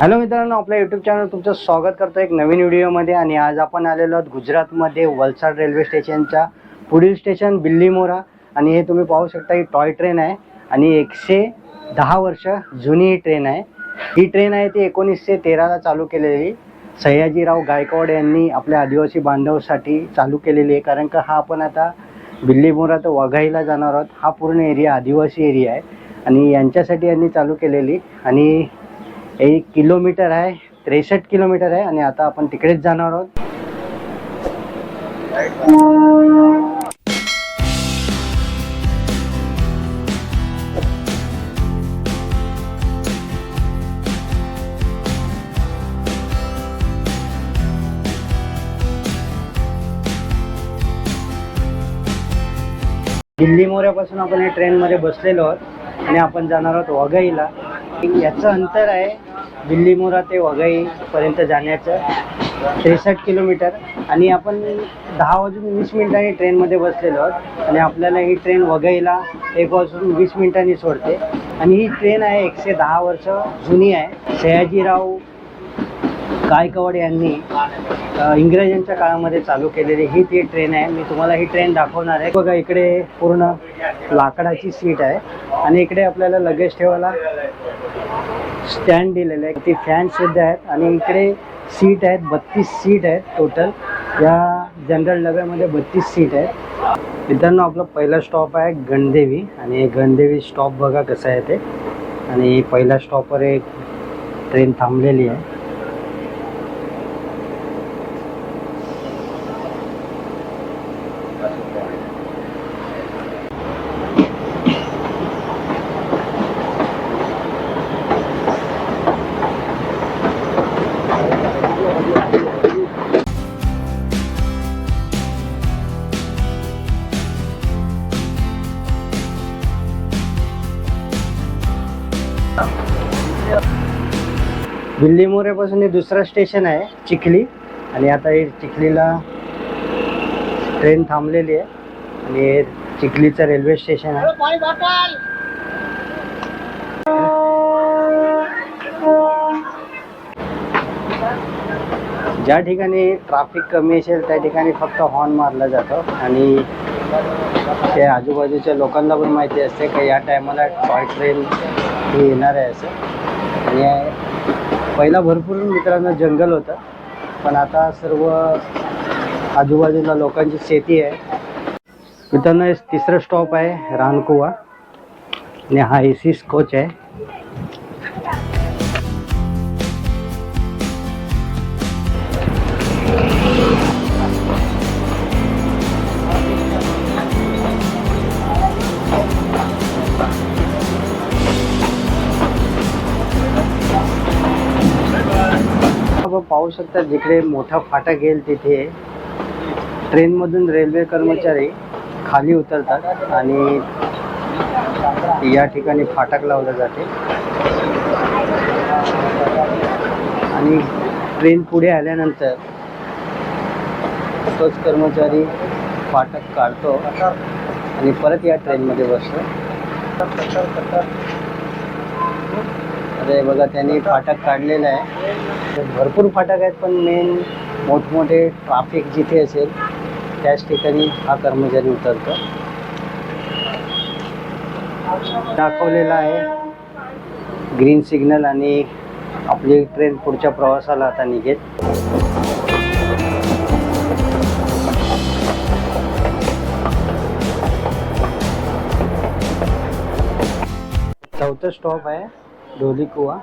Hello मित्रांनो आपल्या YouTube channel तुमचं स्वागत करतो एक नवीन व्हिडिओमध्ये आणि आज आपण आलेलो आहोत गुजरातमध्ये वलसाड रेल्वे स्टेशनच्या पुढील स्टेशन बिल्लीमोरा आणि हे तुम्ही पाहू शकता ही टॉय ट्रेन आहे. आणि एकशे दहा वर्ष जुनी ही ट्रेन आहे. ही ट्रेन आहे ती एकोणीसशे तेराला चालू केलेली. सयाजीराव गायकवाड यांनी आपल्या आदिवासी बांधवासाठी चालू केलेली आहे. कारण का हा आपण आता बिल्लीमोरा तर वाघाईला जाणार आहोत. हा पूर्ण एरिया आदिवासी एरिया आहे. आणि यांच्यासाठी यांनी चालू केलेली. आणि एक किलोमीटर आहे त्रेसष्ट किलोमीटर आहे. आणि आता आपण तिकडेच जाणार आहोत. दिल्ली मोऱ्यापासून आपण या ट्रेनमध्ये बसलेलो आहोत आणि आपण जाणार आहोत वघईला. याचं अंतर आहे दिल्ली मोरा ते वघईपर्यंत जाण्याचं. त्रेसष्ट किलोमीटर. आणि आपण दहा वाजून वीस मिनिटांनी ट्रेनमध्ये बसलेलो आहोत. आणि आपल्याला ही ट्रेन वघईला एक वाजून वीस मिनिटांनी सोडते. आणि ही ट्रेन आहे एकशे दहा वर्ष जुनी आहे. सयाजीराव गायकवाड यांनी इंग्रजांच्या काळामध्ये चालू केलेली ही ती ट्रेन आहे. मी तुम्हाला ही ट्रेन दाखवणार आहे. बघा इकडे पूर्ण लाकडाची सीट आहे. आणि इकडे आपल्याला लगेज ठेवायला स्टँड दिलेलं आहे. ती फॅन सुद्धा आहेत. आणि इकडे सीट आहेत. बत्तीस सीट आहेत टोटल या जनरल डब्यामध्ये बत्तीस सीट आहेत. मित्रांनो आपला पहिला स्टॉप आहे गणदेवी. आणि गणदेवी स्टॉप बघा कसं आहे ते. आणि पहिल्या स्टॉपवर एक ट्रेन थांबलेली आहे. दिल्ली मोऱ्यापासून हे दुसरं स्टेशन आहे चिखली. आणि आता हे चिखलीला ट्रेन थांबलेली आहे. आणि चिखलीचं रेल्वे स्टेशन आहे. ज्या ठिकाणी ट्राफिक कमी असेल त्या ठिकाणी फक्त हॉर्न मारला जातो. आणि ते आजूबाजूच्या लोकांना पण माहिती असते की या टायमाला टॉय ट्रेन ही येणार आहे असं. आणि पहिला भरपूर मित्रांनो जंगल होतं. पण आता सर्व आजूबाजूला लोकांची शेती हे तिसरं स्टॉप आहे रानकुवा. हा ए सी कोच आपण पाहू शकता जिकडे मोठा फाटक येईल तिथे ट्रेनमधून रेल्वे कर्मचारी खाली उतरतात आणि या ठिकाणी फाटक लावलं जाते. आणि ट्रेन पुढे आल्यानंतर तोच कर्मचारी फाटक काढतो आणि परत या ट्रेनमध्ये बसतो. अरे बघा त्यांनी फाटक काढलेलं आहे. तर भरपूर फाटक आहेत पण मेन मोठमोठे ट्राफिक जिथे असेल त्याच ठिकाणी हा कर्मचारी उतरतो. दाखवलेला आहे. ग्रीन सिग्नल आणि आपली ट्रेन पुढच्या प्रवासाला आता निघेल. चौथं स्टॉप आहे डोली कुवा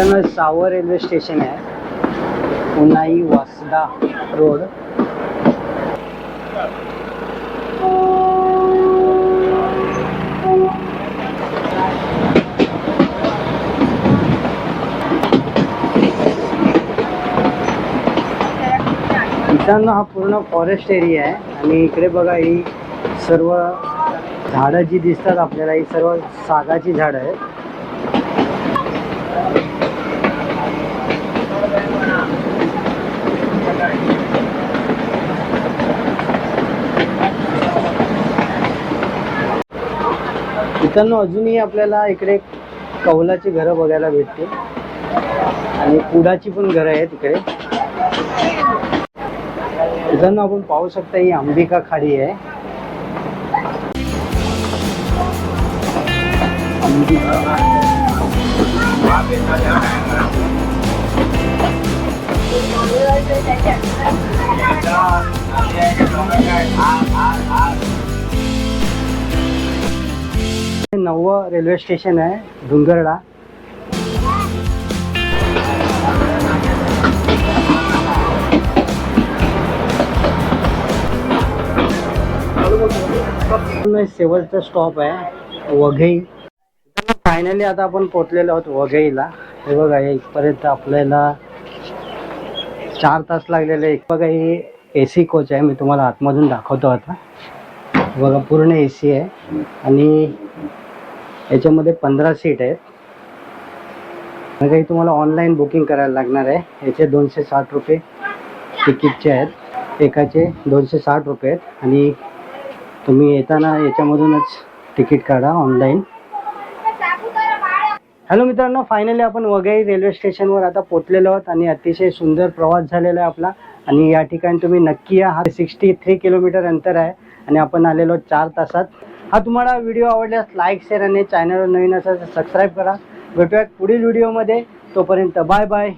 मित्रांनो सावर रेल्वे स्टेशन आहे. उन्हाई वासदा रोड. मित्रांनो हा पूर्ण फॉरेस्ट एरिया आहे आणि इकडे बघा ही सर्व झाडं जी दिसतात आपल्याला ही सर्व सागाची झाडं आहेत. मित्रांनो अजूनही आपल्याला इकडे कौलाची घरं बघायला भेटते आणि कुडाची पण घरं आहेत इकडे. मित्रांनो आपण पाहू शकता ही अंबिका खाडी आहे. अंबिका. नववं रेल्वे स्टेशन आहे धुंगरडा. शेवटचा स्टॉप आहे वघई. फायनली आता आपण पोचलेलो आहोत वघईला. हे बघा इथपर्यंत आपल्याला चार तास लागलेले एक बघा ही ए सी कोच आहे. मी तुम्हाला आतमधून दाखवतो आता. बघा पूर्ण ए सी आहे. आणि याच्यामध्ये पंधरा सीट आहेत. काही तुम्हाला ऑनलाईन बुकिंग करायला लागणार आहे. याचे दोनशे साठ रुपये तिकीटचे आहेत. एकाचे दोनशे साठ रुपये आहेत. आणि तुम्ही येताना याच्यामधूनच तिकीट काढा ऑनलाईन हॅलो मित्रांनो फायनली आपण वघई रेल्वे स्टेशनवर आता पोचलेलो आहोत आणि अतिशय सुंदर प्रवास झालेला आहे आपला. आणि या ठिकाणी तुम्ही नक्की या. हा सिक्स्टी थ्री किलोमीटर अंतर आहे. आणि आपण आलेलो चार तासात. हा तुम्हाला व्हिडिओ आवडल्यास लाईक शेअर आणि चॅनलवर नवीन असेल तर सबस्क्राईब करा. भेटूयात पुढील व्हिडिओमध्ये तोपर्यंत बाय बाय